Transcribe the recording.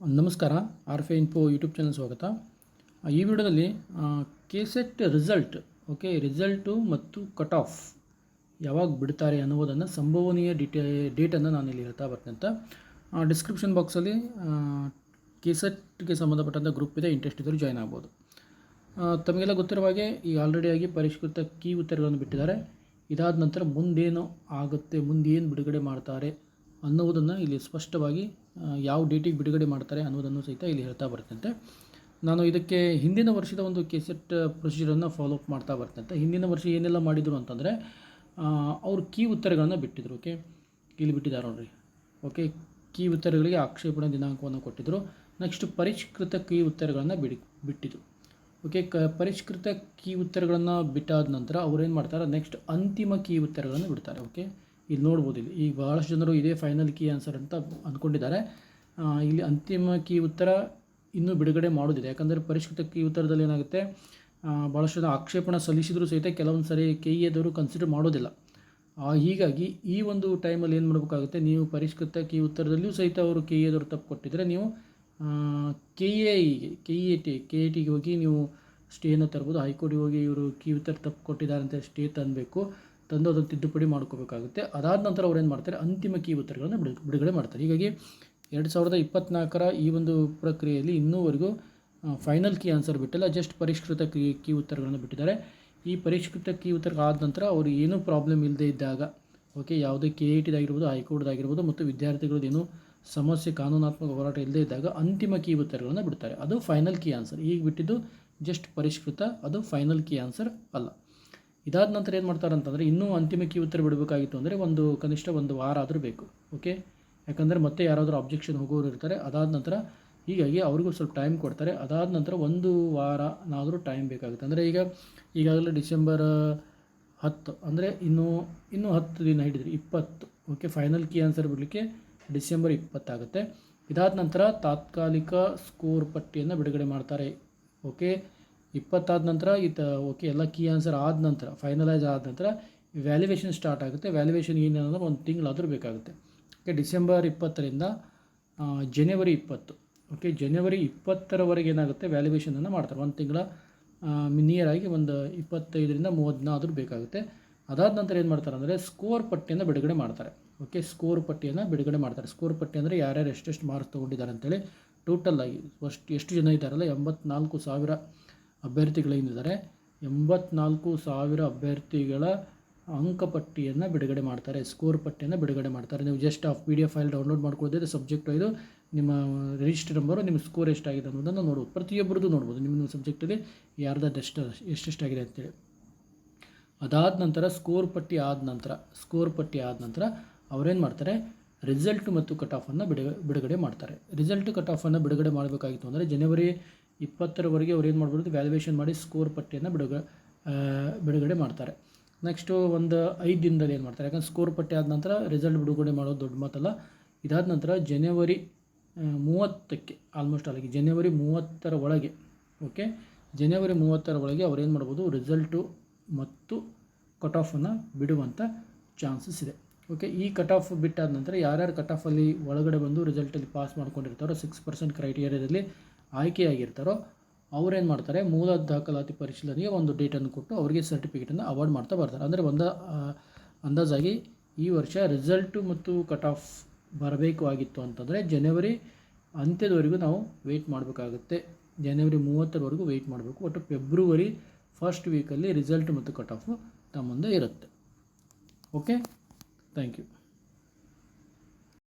ನಮಸ್ಕಾರ ಆರ್ ಫೆ info YouTube channel ಸ್ವಾಗತ ಈ ವಿಡಿಯೋದಲ್ಲಿ K SET result okay result ಮತ್ತು ಕಟ್ ಆಫ್ ಯಾವಾಗ ಬಿಡ್ತಾರೆ ಅನ್ನೋದನ್ನು ಸಂಭವನೀಯ ಡಿಟೇ ಡೇಟನ್ನು ನಾನು ಇಲ್ಲಿ ಹೇಳ್ತಾ ಬರ್ತೇನೆ ಅಂತ. ಡಿಸ್ಕ್ರಿಪ್ಷನ್ ಬಾಕ್ಸಲ್ಲಿ ಕೆ ಸೆಟ್ಗೆ ಸಂಬಂಧಪಟ್ಟಂಥ ಗ್ರೂಪ್ ಇದೆ ಇಂಟ್ರೆಸ್ಟ್ ಇದ್ದರೂ ಜಾಯ್ನ್ ಆಗ್ಬೋದು. ತಮಗೆಲ್ಲ ಗೊತ್ತಿರುವ ಹಾಗೆ, ಈ ಆಲ್ರೆಡಿಯಾಗಿ ಪರಿಷ್ಕೃತ ಕೀ ಉತ್ತರಗಳನ್ನು ಬಿಟ್ಟಿದ್ದಾರೆ. ಇದಾದ ನಂತರ ಮುಂದೇನು ಆಗುತ್ತೆ, ಮುಂದೇನು ಬಿಡುಗಡೆ ಮಾಡ್ತಾರೆ ಅನ್ನುವುದನ್ನು ಇಲ್ಲಿ ಸ್ಪಷ್ಟವಾಗಿ ಯಾವ ಡೇಟಿಗೆ ಬಿಡುಗಡೆ ಮಾಡ್ತಾರೆ ಅನ್ನೋದನ್ನು ಸಹಿತ ಇಲ್ಲಿ ಹೇಳ್ತಾ ಬರ್ತಂತೆ. ನಾನು ಇದಕ್ಕೆ ಹಿಂದಿನ ವರ್ಷದ ಒಂದು ಕೆಸೆಟ್ ಪ್ರೊಸೀಜರನ್ನು ಫಾಲೋ ಅಪ್ ಮಾಡ್ತಾ ಬರ್ತಂತೆ. ಹಿಂದಿನ ವರ್ಷ ಏನೆಲ್ಲ ಮಾಡಿದರು ಅಂತಂದರೆ ಅವರು ಕೀ ಉತ್ತರಗಳನ್ನು ಬಿಟ್ಟಿದ್ರು ಓಕೆ ಇಲ್ಲಿ ಬಿಟ್ಟಿದ್ದಾರೆ ನೋಡ್ರಿ. ಓಕೆ ಕೀ ಉತ್ತರಗಳಿಗೆ ಆಕ್ಷೇಪಣೆ ದಿನಾಂಕವನ್ನು ಕೊಟ್ಟಿದ್ದರು ನೆಕ್ಸ್ಟ್ ಪರಿಷ್ಕೃತ ಕೀ ಉತ್ತರಗಳನ್ನು ಬಿಡಿ, ಬಿಟ್ಟಿದ್ರು. ಓಕೆ ಕ, ಪರಿಷ್ಕೃತ ಕೀ ಉತ್ತರಗಳನ್ನು ಬಿಟ್ಟಾದ ನಂತರ ಅವ್ರು ಏನು ಮಾಡ್ತಾರೆ? ನೆಕ್ಸ್ಟ್ ಅಂತಿಮ ಕೀ ಉತ್ತರಗಳನ್ನು ಬಿಡ್ತಾರೆ ಓಕೆ ಇಲ್ಲಿ ನೋಡ್ಬೋದು ಇಲ್ಲಿ. ಈಗ ಭಾಳಷ್ಟು ಜನರು ಇದೇ ಫೈನಲ್ ಕೀ ಆನ್ಸರ್ ಅಂತ ಅಂದ್ಕೊಂಡಿದ್ದಾರೆ ಇಲ್ಲಿ ಅಂತಿಮ ಕೀ ಉತ್ತರ ಇನ್ನೂ ಬಿಡುಗಡೆ ಮಾಡೋದಿದೆ ಯಾಕಂದರೆ ಪರಿಷ್ಕೃತ ಕೀ ಉತ್ತರದಲ್ಲಿ ಏನಾಗುತ್ತೆ? ಭಾಳಷ್ಟು ಜನ ಆಕ್ಷೇಪಣೆ ಸಲ್ಲಿಸಿದರೂ ಸಹಿತ ಕೆಲವೊಂದು ಸರಿ ಕೆ ಎದವರು ಕನ್ಸಿಡರ್ ಮಾಡೋದಿಲ್ಲ ಹೀಗಾಗಿ ಈ ಒಂದು ಟೈಮಲ್ಲಿ ಏನು ಮಾಡಬೇಕಾಗುತ್ತೆ? ನೀವು ಪರಿಷ್ಕೃತ ಕೀ ಉತ್ತರದಲ್ಲಿಯೂ ಸಹಿತ ಅವರು ಕೆ ಎದವರು ತಪ್ಪು ಕೊಟ್ಟಿದ್ದರೆ ನೀವು ಕೆ ಎ ಇಗೆ K A T K A ಟಿಗೆ ಹೋಗಿ ನೀವು ಸ್ಟೇನ ತರ್ಬೋದು. ಹೈಕೋರ್ಟಿಗೆ ಹೋಗಿ ಇವರು ಕೀ ಉತ್ತರ ತಪ್ಪು ಕೊಟ್ಟಿದ್ದಾರೆ ಅಂತ ಸ್ಟೇ ತಂದಬೇಕು. ತಂದು ಅದನ್ನು ತಿದ್ದುಪಡಿ ಮಾಡ್ಕೋಬೇಕಾಗುತ್ತೆ. ಅದಾದ ನಂತರ ಅವ್ರು ಏನು ಮಾಡ್ತಾರೆ? ಅಂತಿಮ ಕೀ ಉತ್ತರಗಳನ್ನು ಬಿಡು, ಬಿಡುಗಡೆ ಮಾಡ್ತಾರೆ. ಹೀಗಾಗಿ ಎರಡು ಸಾವಿರದ ಇಪ್ಪತ್ನಾಲ್ಕರ ಈ ಒಂದು ಪ್ರಕ್ರಿಯೆಯಲ್ಲಿ ಇನ್ನೂವರೆಗೂ ಫೈನಲ್ ಕೀ ಆನ್ಸರ್ ಬಿಟ್ಟಿಲ್ಲ. ಜಸ್ಟ್ ಪರಿಷ್ಕೃತ ಕೀ ಕೀ ಉತ್ತರಗಳನ್ನು ಬಿಟ್ಟಿದ್ದಾರೆ. ಈ ಪರಿಷ್ಕೃತ ಕೀ ಉತ್ತರ ಆದ ನಂತರ ಅವರು ಏನೂ ಪ್ರಾಬ್ಲಮ್ ಇಲ್ಲದೆ ಇದ್ದಾಗ ಓಕೆ ಯಾವುದೇ ಕೆ ಐ ಟಿದಾಗಿರ್ಬೋದು ಹೈಕೋರ್ಟ್ದಾಗಿರ್ಬೋದು ಮತ್ತು ವಿದ್ಯಾರ್ಥಿಗಳದ್ದು ಏನೂ ಸಮಸ್ಯೆ, ಕಾನೂನಾತ್ಮಕ ಹೋರಾಟ ಇಲ್ಲದೇ ಇದ್ದಾಗ ಅಂತಿಮ ಕೀ ಉತ್ತರಗಳನ್ನು ಬಿಡ್ತಾರೆ. ಅದು ಫೈನಲ್ ಕೀ ಆನ್ಸರ್ ಈಗ ಬಿಟ್ಟಿದ್ದು ಜಸ್ಟ್ ಪರಿಷ್ಕೃತ, ಅದು ಫೈನಲ್ ಕೀ ಆನ್ಸರ್ ಅಲ್ಲ. ಇದಾದ ನಂತರ ಏನು ಮಾಡ್ತಾರೆ ಅಂತಂದರೆ ಇನ್ನೂ ಅಂತಿಮ ಕೀ ಉತ್ತರ ಬಿಡಬೇಕಾಗಿತ್ತು ಅಂದರೆ ಒಂದು ಕನಿಷ್ಠ ಒಂದು ವಾರ ಆದರೂ ಬೇಕು ಓಕೆ ಯಾಕಂದರೆ ಮತ್ತೆ ಯಾರಾದರೂ ಅಬ್ಜೆಕ್ಷನ್ ಹೋಗೋರು ಇರ್ತಾರೆ, ಅದಾದ ನಂತರ ಹೀಗಾಗಿ ಅವ್ರಿಗೂ ಸ್ವಲ್ಪ ಟೈಮ್ ಕೊಡ್ತಾರೆ, ಅದಾದ ನಂತರ ಒಂದು ವಾರನಾದರೂ ಟೈಮ್ ಬೇಕಾಗುತ್ತೆ. ಅಂದರೆ ಈಗ, ಈಗಾಗಲೇ ಡಿಸೆಂಬರ್ ಹತ್ತು, ಅಂದರೆ ಇನ್ನೂ ಇನ್ನೂ ಹತ್ತು ದಿನ ಹಿಡಿದ್ರಿ ಇಪ್ಪತ್ತು ಓಕೆ ಫೈನಲ್ ಕೀ ಆನ್ಸರ್ ಬಿಡಲಿಕ್ಕೆ ಡಿಸೆಂಬರ್ ಇಪ್ಪತ್ತಾಗುತ್ತೆ. ಇದಾದ ನಂತರ ತಾತ್ಕಾಲಿಕ ಸ್ಕೋರ್ ಪಟ್ಟಿಯನ್ನು ಬಿಡುಗಡೆ ಮಾಡ್ತಾರೆ ಓಕೆ ಇಪ್ಪತ್ತಾದ ನಂತರ ಈತ ಓಕೆ ಎಲ್ಲ ಕೀ ಆನ್ಸರ್ ಆದ ನಂತರ ಫೈನಲೈಸ್ ಆದ ನಂತರ ವ್ಯಾಲ್ಯುವೇಷನ್ ಸ್ಟಾರ್ಟ್ ಆಗುತ್ತೆ. ವ್ಯಾಲ್ಯುವೇಷನ್ ಏನಂದ್ರೆ ಒಂದು ತಿಂಗಳಾದರೂ ಬೇಕಾಗುತ್ತೆ. ಓಕೆ ಡಿಸೆಂಬರ್ ಇಪ್ಪತ್ತರಿಂದ ಜನವರಿ ಇಪ್ಪತ್ತು. ಓಕೆ ಜನವರಿ ಇಪ್ಪತ್ತರವರೆಗೆ ಏನಾಗುತ್ತೆ? ವ್ಯಾಲ್ಯುವೇಷನನ್ನು ಮಾಡ್ತಾರೆ. ಒಂದು ತಿಂಗಳ ನಿಯರ್ ಆಗಿ ಒಂದು ಇಪ್ಪತ್ತೈದರಿಂದ ಮೂವತ್ತು ದಿನ ಆದರೂ ಬೇಕಾಗುತ್ತೆ. ಅದಾದ ನಂತರ ಏನು ಮಾಡ್ತಾರೆ ಅಂದರೆ ಸ್ಕೋರ್ ಪಟ್ಟಿಯನ್ನು ಬಿಡುಗಡೆ ಮಾಡ್ತಾರೆ. ಓಕೆ ಸ್ಕೋರ್ ಪಟ್ಟಿಯನ್ನು ಬಿಡುಗಡೆ ಮಾಡ್ತಾರೆ. ಸ್ಕೋರ್ ಪಟ್ಟಿ ಅಂದರೆ ಯಾರ್ಯಾರು ಎಷ್ಟೆಷ್ಟು ಮಾರ್ಕ್ಸ್ ತೊಗೊಂಡಿದ್ದಾರೆ ಅಂತೇಳಿ ಟೋಟಲ್ ಆಗಿ, ಅಷ್ಟು, ಎಷ್ಟು ಜನ ಇದ್ದಾರಲ್ಲ? ಎಂಬತ್ನಾಲ್ಕು ಸಾವಿರ ಅಭ್ಯರ್ಥಿಗಳೇನಿದ್ದಾರೆ ಎಂಬತ್ನಾಲ್ಕು ಸಾವಿರ ಅಭ್ಯರ್ಥಿಗಳ ಅಂಕಪಟ್ಟಿಯನ್ನು ಬಿಡುಗಡೆ ಮಾಡ್ತಾರೆ, ಸ್ಕೋರ್ ಪಟ್ಟಿಯನ್ನು ಬಿಡುಗಡೆ ಮಾಡ್ತಾರೆ. ನೀವು ಜಸ್ಟ್ ಆ P D F file download ಮಾಡ್ಕೊಳ್ಳೋದೇ subject ಇದು. ನಿಮ್ಮ ರಿಜಿಸ್ಟರ್ ನಂಬರು ನಿಮ್ಮ ಸ್ಕೋರ್ ಎಷ್ಟಾಗಿದೆ ಅನ್ನೋದನ್ನು ನೋಡ್ಬೋದು. ಪ್ರತಿಯೊಬ್ಬರದ್ದು ನೋಡ್ಬೋದು. ನಿಮ್ಮ ನಿಮ್ಮ ಸಬ್ಜೆಕ್ಟಲ್ಲಿ ಯಾರ್ದಾದ್ದು ಎಷ್ಟು ಎಷ್ಟೆಷ್ಟಾಗಿದೆ ಅಂತೇಳಿ. ಅದಾದ ನಂತರ ಸ್ಕೋರ್ ಪಟ್ಟಿ ಆದ ನಂತರ ಸ್ಕೋರ್ ಪಟ್ಟಿ ಆದ ನಂತರ ಅವರೇನು ಮಾಡ್ತಾರೆ? ರಿಸಲ್ಟ್ ಮತ್ತು ಕಟ್ ಆಫನ್ನು ಬಿಡು ಬಿಡುಗಡೆ ಮಾಡ್ತಾರೆ. ರಿಸಲ್ಟ್ ಕಟ್ ಆಫನ್ನು ಬಿಡುಗಡೆ ಮಾಡಬೇಕಾಗಿತ್ತು ಅಂದರೆ ಜನವರಿ ಇಪ್ಪತ್ತರವರೆಗೆ ಅವ್ರು ಏನು ಮಾಡ್ಬೋದು ವ್ಯಾಲ್ಯುವೇಷನ್ ಮಾಡಿ ಸ್ಕೋರ್ ಪಟ್ಟಿಯನ್ನು ಬಿಡುಗ ಬಿಡುಗಡೆ ಮಾಡ್ತಾರೆ. ನೆಕ್ಸ್ಟು ಒಂದು ಐದು ದಿನದಲ್ಲಿ ಏನು ಮಾಡ್ತಾರೆ? ಯಾಕಂದ್ರೆ ಸ್ಕೋರ್ ಪಟ್ಟಿ ಆದ ನಂತರ ರಿಸಲ್ಟ್ ಬಿಡುಗಡೆ ಮಾಡೋದು ದೊಡ್ಡ ಮಾತಲ್ಲ. ಇದಾದ ನಂತರ ಜನವರಿ ಮೂವತ್ತಕ್ಕೆ ಆಲ್ಮೋಸ್ಟ್ ಅಲ್ಲಿಗೆ ಜನವರಿ ಮೂವತ್ತರ ಒಳಗೆ ಓಕೆ ಜನವರಿ ಮೂವತ್ತರ ಒಳಗೆ ಅವ್ರು ಏನು ಮಾಡ್ಬೋದು? ರಿಸಲ್ಟು ಮತ್ತು ಕಟ್ ಆಫನ್ನು ಬಿಡುವಂಥ ಚಾನ್ಸಸ್ ಇದೆ ಓಕೆ ಈ ಕಟ್ ಆಫ್ ಬಿಟ್ಟಾದ ನಂತರ ಯಾರ್ಯಾರು ಕಟ್ ಆಫಲ್ಲಿ ಒಳಗಡೆ ಬಂದು ರಿಸಲ್ಟಲ್ಲಿ ಪಾಸ್ ಮಾಡ್ಕೊಂಡಿರ್ತಾರೋ ಸಿಕ್ಸ್ ಪರ್ಸೆಂಟ್ ಕ್ರೈಟೀರಿಯಾದಲ್ಲಿ ಆಯ್ಕೆಯಾಗಿರ್ತಾರೋ, ಅವ್ರೇನು ಮಾಡ್ತಾರೆ? ಮೂಲ ದಾಖಲಾತಿ ಪರಿಶೀಲನೆಗೆ ಒಂದು ಡೇಟನ್ನು ಕೊಟ್ಟು ಅವರಿಗೆ ಸರ್ಟಿಫಿಕೇಟನ್ನು ಅವಾರ್ಡ್ ಮಾಡ್ತಾ ಬರ್ತಾರೆ. ಅಂದರೆ ಒಂದು ಅಂದಾಜಾಗಿ ಈ ವರ್ಷ ರಿಸಲ್ಟು ಮತ್ತು ಕಟ್ ಆಫ್ ಬರಬೇಕು ಆಗಿತ್ತು ಅಂತಂದರೆ ಜನವರಿ ಅಂತ್ಯದವರೆಗೂ ನಾವು ವೆಯ್ಟ್ ಮಾಡಬೇಕಾಗುತ್ತೆ. ಜನವರಿ ಮೂವತ್ತರವರೆಗೂ ವೆಯ್ಟ್ ಮಾಡಬೇಕು. ಒಟ್ಟು ಫೆಬ್ರವರಿ ಫಸ್ಟ್ ವೀಕಲ್ಲಿ ರಿಸಲ್ಟ್ ಮತ್ತು ಕಟ್ ಆಫು ನಮ್ಮ ಮುಂದೆ ಇರುತ್ತೆ. Okay thank you